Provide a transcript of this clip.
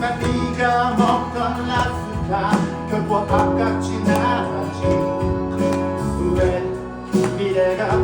순간 네가 먹던 랍스타. 결국 밥같이 나가지. 왜 미래가